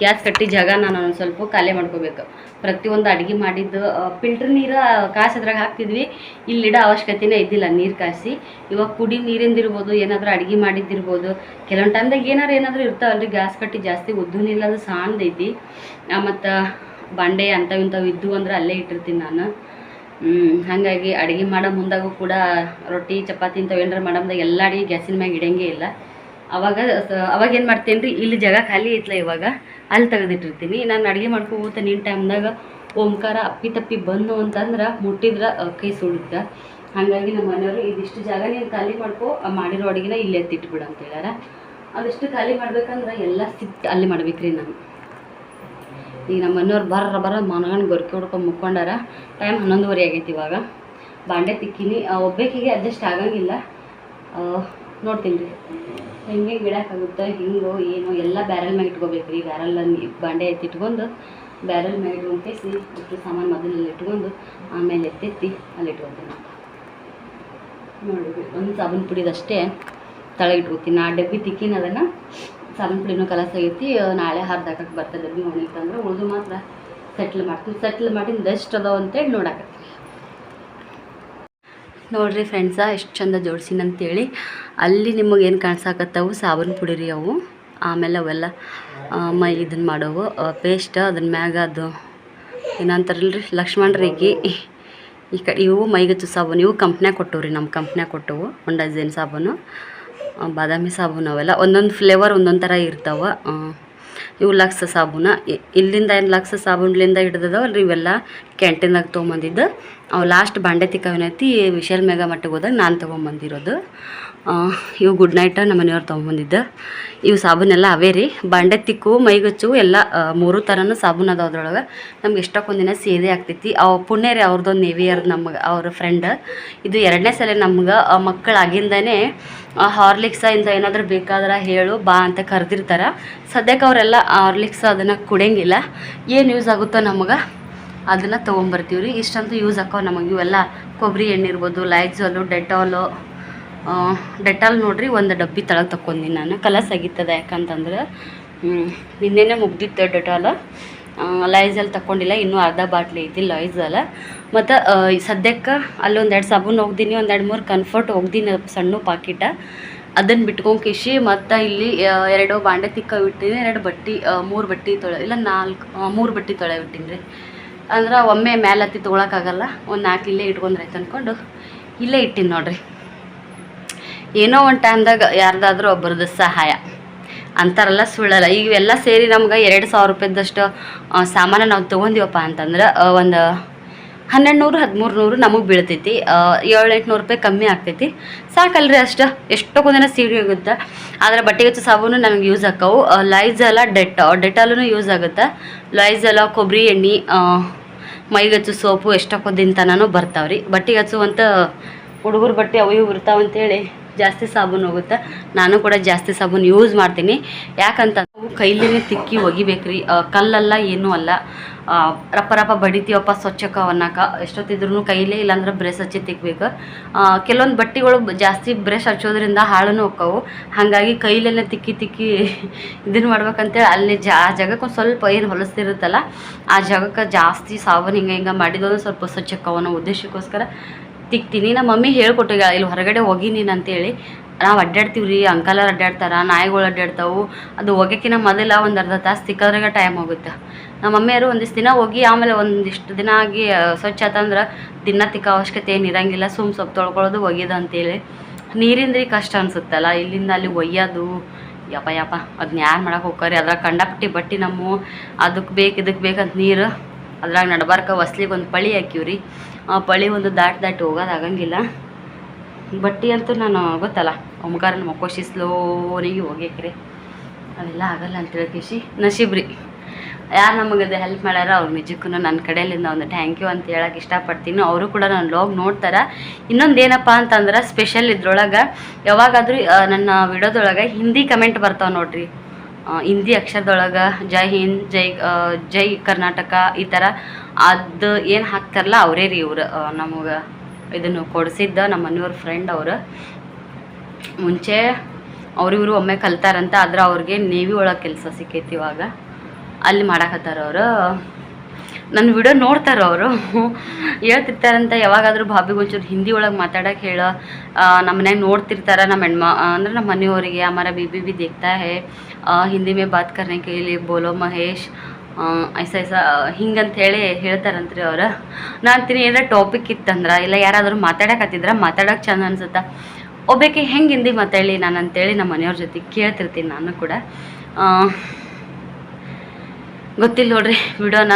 ಗ್ಯಾಸ್ ಕಟ್ಟಿ ಜಾಗ ನಾನು ಸ್ವಲ್ಪ ಖಾಲಿ ಮಾಡ್ಕೋಬೇಕು. ಪ್ರತಿಯೊಂದು ಅಡುಗೆ ಮಾಡಿದ್ದು ಫಿಲ್ಟರ್ ನೀರು ಕಾಸು ಅದ್ರಾಗ ಹಾಕ್ತಿದ್ವಿ ಇಲ್ಲಿಡೋ ಅವಶ್ಯಕತೆನೇ ಇದ್ದಿಲ್ಲ ನೀರು ಕಾಸಿ. ಇವಾಗ ಕುಡಿ ನೀರಿಂದಿರ್ಬೋದು, ಏನಾದರೂ ಅಡುಗೆ ಮಾಡಿದ್ದಿರ್ಬೋದು. ಕೆಲವೊಂದು ಟೈಮ್ದಾಗ ಏನಾರು ಏನಾದರೂ ಇರ್ತಾವಲ್ರಿ, ಗ್ಯಾಸ್ ಕಟ್ಟಿ ಜಾಸ್ತಿ ಉದ್ದನಿಲ್ಲ ಅದು ಸಾಂದೈತಿ ಮತ್ತು ಬಾಂಡೆ ಅಂಥವು ಇಂಥವು ಇದ್ದು ಅಂದ್ರೆ ಅಲ್ಲೇ ಇಟ್ಟಿರ್ತೀನಿ ನಾನು. ಹಾಗಾಗಿ ಅಡುಗೆ ಮಾಡೋ ಮುಂದಾಗೂ ಕೂಡ ರೊಟ್ಟಿ, ಚಪಾತಿ ಇಂಥವು ಏನಾರ ಮಾಡಮ್ದಾಗ ಎಲ್ಲ ಅಡುಗೆ ಗ್ಯಾಸಿನ ಮ್ಯಾಗ ಇಡಂಗೇ ಇಲ್ಲ. ಅವಾಗ ಅವಾಗ ಏನು ಮಾಡ್ತೀನಿ ರೀ ಇಲ್ಲಿ ಜಾಗ ಖಾಲಿ ಐತ್ಲ ಇವಾಗ, ಅಲ್ಲಿ ತೆಗೆದಿಟ್ಟಿರ್ತೀನಿ. ನಾನು ಅಡುಗೆ ಮಾಡ್ಕೊ ಹೋಗ್ತಾ ನಿನ್ನ ಟೈಮ್ದಾಗ ಓಂಕಾರ ಅಪ್ಪಿ ತಪ್ಪಿ ಬಂದು ಅಂತಂದ್ರೆ ಮುಟ್ಟಿದ್ರೆ ಕೈ ಸುಡುತ್ತೆ. ಹಾಗಾಗಿ ನಮ್ಮ ಮನೆಯವರು, ಇದಿಷ್ಟು ಜಾಗ ನೀನು ಖಾಲಿ ಮಾಡ್ಕೊ ಮಾಡಿರೋ ಅಡುಗೆನ ಇಲ್ಲಿ ಎತ್ತಿಟ್ಬಿಡು ಅಂತ ಹೇಳ್ಯಾರ. ಅದಿಷ್ಟು ಖಾಲಿ ಮಾಡ್ಬೇಕಂದ್ರೆ ಎಲ್ಲ ಸಿಟ್ಟು ಅಲ್ಲಿ ಮಾಡ್ಬೇಕ್ರಿ ನಾನು ಈಗ ನಮ್ಮ ಮನೆಯವ್ರು ಬರ್ರ ಬರ, ಮನಗಂಡು ಗೊರ್ಕೆ ಹೊಡ್ಕೊಂಡು ಮುಕ್ಕೊಂಡಾರ, ಟೈಮ್ ಹನ್ನೊಂದುವರೆ ಆಗೈತಿ ಇವಾಗ. ಬಾಂಡೆ ತಿಕ್ಕಿನಿ ಒಬ್ಬೇಕಿಗೆ ಅಡ್ಜಸ್ಟ್ ಆಗಂಗಿಲ್ಲ. ನೋಡ್ತೀನಿ ರೀ ಹೆಂಗೆ ಗಿಡಕ್ಕಾಗುತ್ತೆ ಹಿಂಗೋ ಏನೋ, ಎಲ್ಲ ಬ್ಯಾರಲ್ ಮ್ಯಾಗ ಇಟ್ಕೋಬೇಕು ರೀ ಬ್ಯಾರಲ್ ಬಾಂಡೆ ಎತ್ತಿ ಇಟ್ಕೊಂಡು ಬ್ಯಾರಲ್ ಮ್ಯಾಗ ಇಟ್ಕೊಂತೇಸಿ ಇಟ್ಟು ಸಾಮಾನು ಮೊದಲಲ್ಲಿ ಇಟ್ಕೊಂಡು, ಆಮೇಲೆ ಎತ್ತೆತ್ತಿ ಅಲ್ಲಿ ಇಟ್ಕೊತೀನಿ ನೋಡಿ ಒಂದು ಸಾಬೂನು ಪುಡಿದಷ್ಟೇ ತಳಗೆ ಇಟ್ಕೊತೀನಿ ಆ ಡಬ್ಬಿ ತಿಕ್ಕಿನ ಅದನ್ನು ಸಾಬೂನು ಪುಡಿನೂ ಕಲಸ ಆಗೈತಿ ನಾಳೆ ಹರ್ದಾಕಕ್ಕೆ ಬರ್ತದೆ. ಡಬ್ಬಿ ಒಣಗಿತ್ತಂದ್ರೆ ಉಳಿದು ಮಾತ್ರ ಸೆಟ್ಲ್ ಮಾಡ್ತೀವಿ. ಸೆಟ್ಲ್ ಮಾಡಿ ಎಷ್ಟು ಅದಾವ ಅಂತೇಳಿ ನೋಡಾಕತ್ತೀವಿ ನೋಡ್ರಿ ಫ್ರೆಂಡ್ಸ ಎಷ್ಟು ಚಂದ ಜೋಡ್ಸಿನ ಅಂತೇಳಿ. ಅಲ್ಲಿ ನಿಮಗೆ ಏನು ಕಾಣಿಸಾಕತ್ತವು? ಸಾಬೂನು ಪುಡಿ ರೀ ಅವು. ಆಮೇಲೆ ಅವೆಲ್ಲ ಮ ಇದನ್ನು ಮಾಡೋವು. ಪೇಸ್ಟ್ ಅದನ್ನ ಮ್ಯಾಗ ಅದು ಏನಂತಾರಲ್ಲ ರೀ ಲಕ್ಷ್ಮಣ ರೇಖಿ. ಈ ಕಡೆ ಇವು ಮೈಗಚ್ಚು ಸಾಬೂನು. ಇವು ಕಂಪ್ನ್ಯಾಗ ಕೊಟ್ಟವು ರೀ ನಮ್ಮ ಕಂಪ್ನ್ಯಾಗ ಕೊಟ್ಟವು. ಒಂದು ಡಜನ್ ಸಾಬೂನು. ಬಾದಾಮಿ ಸಾಬೂನು ಅವೆಲ್ಲ. ಒಂದೊಂದು ಫ್ಲೇವರ್ ಒಂದೊಂದು ಥರ ಇರ್ತಾವೆ. ಇವು ಲಕ್ಸ್ ಸಾಬೂನ. ಇಲ್ಲಿಂದ ಏನು ಲಕ್ಸ್ ಸಾಬೂನ್ಲಿಂದ ಹಿಡ್ದದವಲ್ಲ ಇವೆಲ್ಲ ಕ್ಯಾಂಟೀನ್ದಾಗ ತೊಗೊಂಬಂದಿದ್ದು. ಅವು ಲಾಸ್ಟ್ ಬಾಂಡೆ ತಿಕ್ಕವನೈತಿ ವಿಶಾಲ್ ಮೆಗಾ ಮಟ್ಟಿಗೆ ಹೋದಾಗ ನಾನು ತೊಗೊಂಬಂದಿರೋದು. ಇವು ಗುಡ್ ನೈಟ್ ನಮ್ಮ ಮನೆಯವ್ರು ತೊಗೊಂಬಂದಿದ್ದು ಇವು ಸಾಬೂನೆಲ್ಲ ಅವೇ ರೀ. ಬಾಂಡೆ ತಿಕ್ಕು ಮೈಗಚ್ಚು ಎಲ್ಲ ಮೂರು ಥರನೂ ಸಾಬೂನು ಅದಾವ ಅದ್ರೊಳಗೆ. ನಮ್ಗೆ ಎಷ್ಟೊಂದಿನ ಸೇದೆ ಆಗ್ತೈತಿ. ಅವು ಪುಣ್ಯ ರೀ ಅವ್ರದ್ದೊಂದು ನೇವಿಯರ್ ನಮ್ಗೆ, ಅವ್ರ ಫ್ರೆಂಡ್ ಇದು ಎರಡನೇ ಸಲ ನಮ್ಗೆ ಮಕ್ಕಳಾಗಿಂದನೇ ಹಾರ್ಲಿಕ್ಸ ಇಂಥ ಏನಾದರೂ ಬೇಕಾದ್ರೆ ಹೇಳು, ಬಾ ಅಂತ ಕರೆದಿರ್ತಾರೆ. ಸದ್ಯಕ್ಕೆ ಅವರೆಲ್ಲ ಹಾರ್ಲಿಕ್ಸ್ ಅದನ್ನು ಕುಡಿಯಂಗಿಲ್ಲ. ಏನು ಯೂಸ್ ಆಗುತ್ತೋ ನಮಗೆ, ಅದನ್ನು ತೊಗೊಂಬರ್ತೀವಿ ರೀ ಇಷ್ಟಂತೂ ಯೂಸ್ ಆಕ್ಕವ ನಮಗೆ. ಇವೆಲ್ಲ ಕೊಬ್ಬರಿ ಎಣ್ಣೆ ಇರ್ಬೋದು ಲೈಝೋಲು ಡೆಟಾಲು ಡೆಟಾಲ್ ನೋಡ್ರಿ, ಒಂದು ಡಬ್ಬಿ ತಳಗೆ ತಗೊಂಡಿನಿ ನಾನು. ಕಲಸ್ ಆಗಿತ್ತದ ಯಾಕಂತಂದ್ರೆ ನಿನ್ನೆನೆ ಮುಗ್ದಿತ್ತು ಡೆಟಾಲ್ ಲೈಝಲ್ ತಗೊಂಡಿಲ್ಲ ಇನ್ನೂ ಅರ್ಧ ಬಾಟ್ಲಿ ಐತಿ ಲೈಝಲ್ ಮತ್ತು ಸದ್ಯಕ್ಕೆ ಅಲ್ಲೊಂದು ಎರಡು ಸಾಬೂನ್ ಹೋಗ್ದೀನಿ, ಒಂದು ಎರಡು ಮೂರು ಕನ್ಫರ್ಟ್ ಹೋಗ್ದೀನಿ ಸಣ್ಣ ಪಾಕಿಟ. ಅದನ್ನು ಬಿಟ್ಕೊಂಡು ಕಿಶಿ, ಮತ್ತು ಇಲ್ಲಿ ಎರಡು ಬಾಂಡೆ ತಿಕ್ಕ ಬಿಟ್ಟಿನಿ ಎರಡು ಬಟ್ಟಿ ಮೂರು ಬಟ್ಟಿ ತೊಳೆ, ಇಲ್ಲ ನಾಲ್ಕು ಮೂರು ಬಟ್ಟಿ ತೊಳೆ ಬಿಟ್ಟಿನಿ ರೀ ಅಂದ್ರೆ ಒಮ್ಮೆ ಮೇಲೆ ಹತ್ತಿ ತೊಗೊಳಕ್ಕಾಗಲ್ಲ ಒಂದು ನಾಲ್ಕು ಇಲ್ಲೇ ಇಟ್ಕೊಂಡ್ರೆ ಆಯ್ತು ಅಂದ್ಕೊಂಡು ಇಲ್ಲೇ ಇಟ್ಟಿನಿ ನೋಡ್ರಿ. ಏನೋ ಒಂದು ಟೈಮ್ದಾಗ ಯಾರ್ದಾದ್ರೂ ಒಬ್ಬರದ್ದು ಸಹಾಯ. ಅಂತಾರಲ್ಲ ಸುಳ್ಳಲ್ಲ. ಇವೆಲ್ಲ ಸೇರಿ ನಮ್ಗೆ ಎರಡು ಸಾವಿರ ರೂಪಾಯಿದಷ್ಟು ಸಾಮಾನು ನಾವು ತೊಗೊಂಡಿವಪ್ಪ ಅಂತಂದ್ರೆ ಒಂದು ಹನ್ನೆರಡು ನೂರು ಹದಿಮೂರು ನೂರು ನಮಗೆ ಬೀಳ್ತೈತಿ. ಏಳು ಎಂಟುನೂರು ರೂಪಾಯಿ ಕಮ್ಮಿ ಆಗ್ತೈತಿ. ಸಾಕಲ್ರಿ ಅಷ್ಟು. ಎಷ್ಟೊಂದಿನ ಸೀಡಿ ಹೋಗುತ್ತೆ. ಆದರೆ ಬಟ್ಟೆ ಹಚ್ಚು ಸಾಬೂನು ನಮಗೆ ಯೂಸ್ ಆಕ್ಕವು. ಲೈಝಲ ಡೆಟ್ ಡೆಟಾಲೂ ಯೂಸ್ ಆಗುತ್ತೆ. ಲೈಝಲ ಕೊಬ್ಬರಿ ಎಣ್ಣೆ ಮೈಗಚ್ಚು ಸೋಪು ಎಷ್ಟೊಂದಿನ ತನೂ ಬರ್ತಾವ್ರಿ. ಬಟ್ಟೆ ಹಚ್ಚುವಂಥ ಹುಡುಗರು ಬಟ್ಟೆ ಅವು ಇವು ಇರ್ತಾವಂತೇಳಿ ಜಾಸ್ತಿ ಸಾಬೂನು ಹೋಗುತ್ತೆ. ನಾನು ಕೂಡ ಜಾಸ್ತಿ ಸಾಬೂನು ಯೂಸ್ ಮಾಡ್ತೀನಿ. ಯಾಕಂತ ಕೈಲೇನೆ ತಿಕ್ಕಿ ಒಗಿಬೇಕ್ರಿ. ಕಲ್ಲಲ್ಲ ಏನೂ ಅಲ್ಲ. ರಪ್ಪ ರಪ್ಪ ಬಡಿತೀವಪ್ಪ ಸ್ವಚ್ಛಕ ಅನ್ನಕ. ಎಷ್ಟೊತ್ತಿದ್ರು ಕೈಲೇ ಇಲ್ಲಾಂದ್ರೆ ಬ್ರಷ್ ಹಚ್ಚಿ ತಿಕ್ಬೇಕು. ಕೆಲವೊಂದು ಬಟ್ಟೆಗಳು ಜಾಸ್ತಿ ಬ್ರಷ್ ಹಚ್ಚೋದ್ರಿಂದ ಹಾಳೂ ಹೋಕ್ಕವು ಹಾಗಾಗಿ ಕೈಲೆಲ್ಲ ತಿಕ್ಕಿ ತಿಕ್ಕಿ [LAUGHS] ಇದನ್ನು ಮಾಡ್ಬೇಕಂತೇಳಿ ಅಲ್ಲಿ ಜಾ, ಆ ಜಾಗಕ್ಕೆ ಒಂದು ಸ್ವಲ್ಪ ಏನು ಹೊಲಸ್ತಿರುತ್ತಲ್ಲ ಆ ಜಾಗಕ್ಕೆ ಜಾಸ್ತಿ ಸಾಬೂನು ಹಿಂಗೆ ಹಿಂಗೆ ಮಾಡಿದ್ರು ಸ್ವಲ್ಪ ಸ್ವಚ್ಛಕ್ಕವ ಅನ್ನೋ ಉದ್ದೇಶಕ್ಕೋಸ್ಕರ ತಿಕ್ತೀನಿ. ನಮ್ಮ ಮಮ್ಮಿ ಹೇಳ್ಕೊಟ್ಟಿಗ, ಇಲ್ಲಿ ಹೊರಗಡೆ ಹೋಗಿ ನೀನು ಅಂತೇಳಿ. ನಾವು ಅಡ್ಡಾಡ್ತೀವಿ ರೀ ಅಂಕಲರ್ ಅಡ್ಡಾಡ್ತಾರ, ನಾಯಿಗಳು ಅಡ್ಡಾಡ್ತಾವು. ಅದು ಹೋಗೋಕ್ಕಿಂತ ಮೊದಲ ಒಂದು ಅರ್ಧ ತಾಸು ತಿಕ್ಕೋದ್ರಾಗ ಟೈಮ್ ಹೋಗುತ್ತೆ. ನಮ್ಮ ಮಮ್ಮಿಯವರು ಒಂದಿಷ್ಟು ದಿನ ಹೋಗಿ, ಆಮೇಲೆ ಒಂದಿಷ್ಟು ದಿನ ಆಗಿ ಸ್ವಚ್ಛ ಆತಂದ್ರೆ ದಿನ ತಿಕ್ಕ ಅವಶ್ಯಕತೆ ಏನು ಇರಂಗಿಲ್ಲ, ಸುಮ್ ಸೊಪ್ಪು ತೊಳ್ಕೊಳ್ಳೋದು ಒಗ್ಯದ ಅಂತೇಳಿ. ನೀರಿಂದ್ರಿ ಕಷ್ಟ ಅನ್ಸುತ್ತಲ್ಲ, ಇಲ್ಲಿಂದ ಅಲ್ಲಿ ಒಯ್ಯೋದು. ಯಪ್ಪ ಯಪ್ಪ ಅದನ್ನ ಯಾರು ಮಾಡಕ್ಕೆ ಹೋಗ್ತಾರೆ ಅದ್ರಾಗ ಕಂಡಪಟ್ಟಿ ಬಟ್ಟೆ ನಮ್ಮ ಅದಕ್ಕೆ ಬೇಕು ಇದಕ್ಕೆ ಬೇಕಂತ ನೀರು ಅದ್ರಾಗ ನಡ್ಬಾರ್ಕ ವಸ್ಲಿಗೆ ಒಂದು ಪಳಿ ಹಾಕಿವ್ರಿ ಆ ಪಳಿ ಒಂದು ದಾಟ್ ದಾಟಿ ಹೋಗೋದು ಆಗಂಗಿಲ್ಲ. ಬಟ್ಟೆ ಅಂತೂ ನಾನು ಗೊತ್ತಲ್ಲ ಒಮ್ಗಾರನ ಮಕ್ಕೋಶಿ ಸ್ಲೋನಿಗೆ ಹೋಗ್ಯಾಕ್ರಿ. ಅದೆಲ್ಲ ಆಗಲ್ಲ ಅಂತೇಳಿ ಕಿಶಿ. ನಶೀಬ್ರಿ ಯಾರು ನಮಗೆ ಅದು ಹೆಲ್ಪ್ ಮಾಡ್ಯಾರ ಅವ್ರ ನಿಜಕ್ಕೂ ನನ್ನ ಕಡೆಯಲ್ಲಿಂದ ಒಂದು ಥ್ಯಾಂಕ್ ಯು ಅಂತ ಹೇಳಕ್ಕೆ ಇಷ್ಟಪಡ್ತೀನಿ. ಅವರು ಕೂಡ ನನ್ನ ಲಾಗ್ ನೋಡ್ತಾರೆ. ಇನ್ನೊಂದು ಏನಪ್ಪ ಅಂತಂದ್ರೆ ಸ್ಪೆಷಲ್ ಇದ್ರೊಳಗೆ ಯಾವಾಗಾದರೂ ನನ್ನ ವಿಡಿಯೋದೊಳಗೆ ಹಿಂದಿ ಕಮೆಂಟ್ ಬರ್ತಾವೆ ನೋಡ್ರಿ. ಹಿಂದಿ ಅಕ್ಷರದೊಳಗೆ ಜೈ ಹಿಂದ್, ಜೈ ಜೈ ಕರ್ನಾಟಕ ಈ ಥರ ಅದು ಏನು ಹಾಕ್ತಾರಲ್ಲ ಅವರೇ ರೀ ಇವ್ರು ನಮಗೆ ಇದನ್ನು ಕೊಡಿಸಿದ್ದ ನಮ್ಮ ಮನೆಯವ್ರ ಫ್ರೆಂಡ್ ಅವರು. ಮುಂಚೆ ಅವ್ರಿವರು ಒಮ್ಮೆ ಕಲ್ತಾರಂತ, ಆದ್ರೆ ಅವ್ರಿಗೆ ನೇವಿ ಒಳಗೆ ಕೆಲಸ ಸಿಕ್ಕೈತಿ ಇವಾಗ. ಅಲ್ಲಿ ಮಾಡಾಕತ್ತಾರ ಅವರು. ನನ್ನ ವಿಡಿಯೋ ನೋಡ್ತಾರ ಅವರು. ಹೇಳ್ತಿರ್ತಾರಂತ, ಯಾವಾಗಾದರೂ ಭಾಬಿ ಗುಂಚೂರು ಹಿಂದಿ ಒಳಗೆ ಮಾತಾಡಕ್ಕೆ ಹೇಳ. ನಮ್ಮ ಮನ್ಯಾಗ ನೋಡ್ತಿರ್ತಾರ ನಮ್ಮ ಹೆಣ್ಮ ಅಂದ್ರೆ ನಮ್ಮ ಮನೆಯವರಿಗೆ ಅಮರ ಬಿ ಬಿ ಬಿ ದೇಖ್ತಾ ಹೇ ಹಿಂದಿ ಮೇ ಬಾತ್ ಕರ್ನೆ ಕೇಳಿ ಬೋಲೋ ಮಹೇಶ್ ಐಸ ಐಸ ಹಿಂಗಂತ ಹೇಳಿ ಹೇಳ್ತಾರಂತ್ರಿ ಅವ್ರು. ನಾನು ಅಂತೀನಿ ಏನಾರ ಟಾಪಿಕ್ ಇತ್ತಂದ್ರೆ, ಇಲ್ಲ ಯಾರಾದರೂ ಮಾತಾಡಕತ್ತಿದ್ರೆ, ಮಾತಾಡೋಕೆ ಚಂದ ಅನ್ಸುತ್ತೆ. ಒಬ್ಬಕ್ಕೆ ಹೆಂಗೆ ಹಿಂದಿ ಮಾತಾಡಲಿ ನಾನು ಅಂತೇಳಿ ನಮ್ಮ ಮನೆಯವ್ರ ಜೊತೆ ಕೇಳ್ತಿರ್ತೀನಿ ನಾನು ಕೂಡ. ಗೊತ್ತಿಲ್ಲ ನೋಡ್ರಿ ವಿಡಿಯೋನ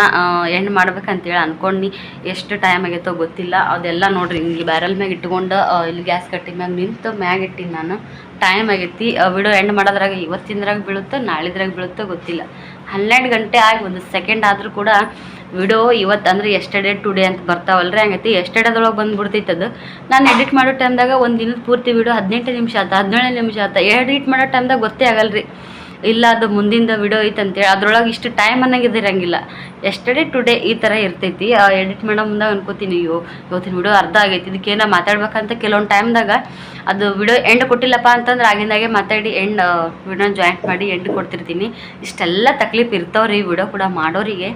ಎಂಡ್ ಮಾಡ್ಬೇಕಂತೇಳಿ ಅನ್ಕೊಂಡು ಎಷ್ಟು ಟೈಮ್ ಆಗೈತೋ ಗೊತ್ತಿಲ್ಲ. ಅದೆಲ್ಲ ನೋಡ್ರಿ ಹಿಂಗೆ ಬ್ಯಾರಲ್ ಮ್ಯಾಗ ಇಟ್ಕೊಂಡು ಇಲ್ಲಿ ಗ್ಯಾಸ್ ಕಟ್ಟಿ ಮ್ಯಾಗ ನಿಂತು ಮ್ಯಾಗ ಇಟ್ಟಿನಿ ನಾನು. ಟೈಮ್ ಆಗೈತಿ ವಿಡಿಯೋ ಎಂಡ್ ಮಾಡೋದ್ರಾಗ ಇವತ್ತಿಂದ್ರಾಗ ಬೀಳುತ್ತೋ, ನಾಳಿದ್ರಾಗ ಬೀಳುತ್ತೋ ಗೊತ್ತಿಲ್ಲ. ಹನ್ನೆರಡು ಗಂಟೆ ಆಗಿ ಒಂದು ಸೆಕೆಂಡ್ ಆದರೂ ಕೂಡ ವಿಡಿಯೋ ಇವತ್ತು ಅಂದ್ರೆ ಟು ಡೇ ಅಂತ ಬರ್ತಾವಲ್ರಿ? ಹಂಗೈತಿ. ಎಸ್ಟರ್ಡೇದೊಳಗೆ ಬಂದುಬಿಡ್ತೈತೆ ಅದು. ನಾನು ಎಡಿಟ್ ಮಾಡೋ ಟೈಮ್ದಾಗ ಒಂದು ದಿನದ ಪೂರ್ತಿ ವಿಡಿಯೋ ಹದಿನೆಂಟು ನಿಮಿಷ ಆತ ಹದಿನೇಳು ನಿಮಿಷ ಆತ. ಎಡಿಟ್ ಮಾಡೋ ಟೈಮ್ದಾಗ ಗೊತ್ತೇ ಆಗಲ್ರಿ. ಇಲ್ಲ, ಅದು ಮುಂದಿಂದ ವಿಡಿಯೋ ಐತೆ ಅಂತೇಳಿ. ಅದ್ರೊಳಗೆ ಇಷ್ಟು ಟೈಮ್ ಅನ್ನಂಗೆ ಇರಂಗಿಲ್ಲ ಎಷ್ಟಡೇ ಟುಡೇ ಈ ಥರ ಇರ್ತೈತಿ. ಎಡಿಟ್ ಮಾಡೋ ಮುಂದೆ ಅನ್ಕೋತೀನಿ, ಅಯ್ಯೋ, ಇವತ್ತಿನ ವಿಡಿಯೋ ಅರ್ಧ ಆಗೈತಿ. ಇದಕ್ಕೇನ ಮಾತಾಡ್ಬೇಕಂತ ಕೆಲವೊಂದು ಟೈಮ್ದಾಗ ಅದು ವಿಡಿಯೋ ಎಂಡ್ ಕೊಟ್ಟಿಲ್ಲಪ್ಪ ಅಂತಂದ್ರೆ ಆಗಿಂದಾಗೆ ಮಾತಾಡಿ ಎಂಡ್ ವಿಡಿಯೋ ಜಾಯಿಂಟ್ ಮಾಡಿ ಎಂಡ್ ಕೊಡ್ತಿರ್ತೀನಿ. ಇಷ್ಟೆಲ್ಲ ತಕ್ಲೀಫ್ ಇರ್ತಾವ್ರಿ ವಿಡಿಯೋ ಕೂಡ ಮಾಡೋರಿಗೆ.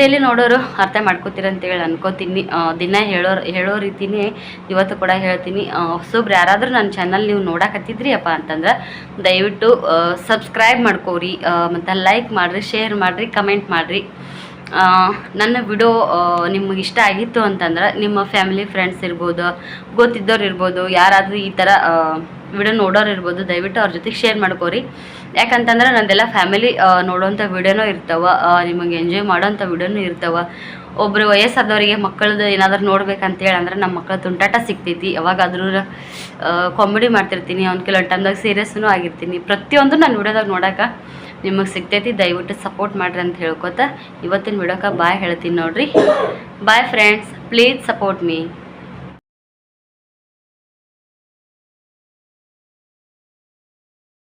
ಡೈಲಿ ನೋಡೋರು ಅರ್ಥ ಮಾಡ್ಕೋತೀರ ಅಂತೇಳಿ ಅನ್ಕೋತೀನಿ. ದಿನ ಹೇಳೋ ಹೇಳೋ ರೀತಿನೇ ಇವತ್ತು ಕೂಡ ಹೇಳ್ತೀನಿ. ಹೊಸಬ್ರು ಯಾರಾದರೂ ನನ್ನ ಚಾನಲ್ ನೀವು ನೋಡಕತ್ತಿದ್ರಿ ಅಪ್ಪ ಅಂತಂದ್ರೆ ದಯವಿಟ್ಟು ಸಬ್ಸ್ಕ್ರೈಬ್ ಮಾಡ್ಕೋರಿ. ಮತ್ತು ಲೈಕ್ ಮಾಡಿರಿ ಶೇರ್ ಮಾಡಿರಿ ಕಮೆಂಟ್ ಮಾಡಿರಿ. ನನ್ನ ವಿಡಿಯೋ ನಿಮಗೆ ಇಷ್ಟ ಆಗಿತ್ತು ಅಂತಂದ್ರೆ ನಿಮ್ಮ ಫ್ಯಾಮಿಲಿ ಫ್ರೆಂಡ್ಸ್ ಇರ್ಬೋದು, ಗೊತ್ತಿದ್ದವ್ರು ಇರ್ಬೋದು, ಯಾರಾದರೂ ಈ ಥರ ವಿಡಿಯೋ ನೋಡೋರು ಇರ್ಬೋದು, ದಯವಿಟ್ಟು ಅವ್ರ ಜೊತೆಗೆ ಶೇರ್ ಮಾಡ್ಕೋರಿ. ಯಾಕಂತಂದ್ರೆ ನಂದೆಲ್ಲ ಫ್ಯಾಮಿಲಿ ನೋಡೋಂಥ ವಿಡಿಯೋನೂ ಇರ್ತಾವ ನಿಮಗೆ ಎಂಜಾಯ್ ಮಾಡೋಂಥ ವಿಡಿಯೋನೂ ಇರ್ತಾವ. ಒಬ್ಬರು ವಯಸ್ಸಾದವರಿಗೆ ಮಕ್ಕಳದ್ದು ಏನಾದರೂ ನೋಡ್ಬೇಕಂತೇಳಿ ಅಂದ್ರೆ ನಮ್ಮ ಮಕ್ಕಳ ತುಂಟಾಟ ಸಿಗ್ತೈತಿ. ಯಾವಾಗಾದ್ರೂ ಕಾಮಿಡಿ ಮಾಡ್ತಿರ್ತೀನಿ ಒಂದು ಕೆಲವೊಂದು ಟೈಮ್ದಾಗ ಸೀರಿಯಸ್ನೂ ಆಗಿರ್ತೀನಿ. ಪ್ರತಿಯೊಂದು ನಾನು ವಿಡಿಯೋದಾಗ ನೋಡೋಕೆ ನಿಮಗೆ ಸಿಗ್ತೈತಿ, ದಯವಿಟ್ಟು ಸಪೋರ್ಟ್ ಮಾಡ್ರಿ ಅಂತ ಹೇಳ್ಕೊತ ಇವತ್ತಿನ ವಿಡಿಯೋಕ್ಕೆ ಬಾಯ್ ಹೇಳ್ತೀನಿ ನೋಡ್ರಿ. Bye friends please support me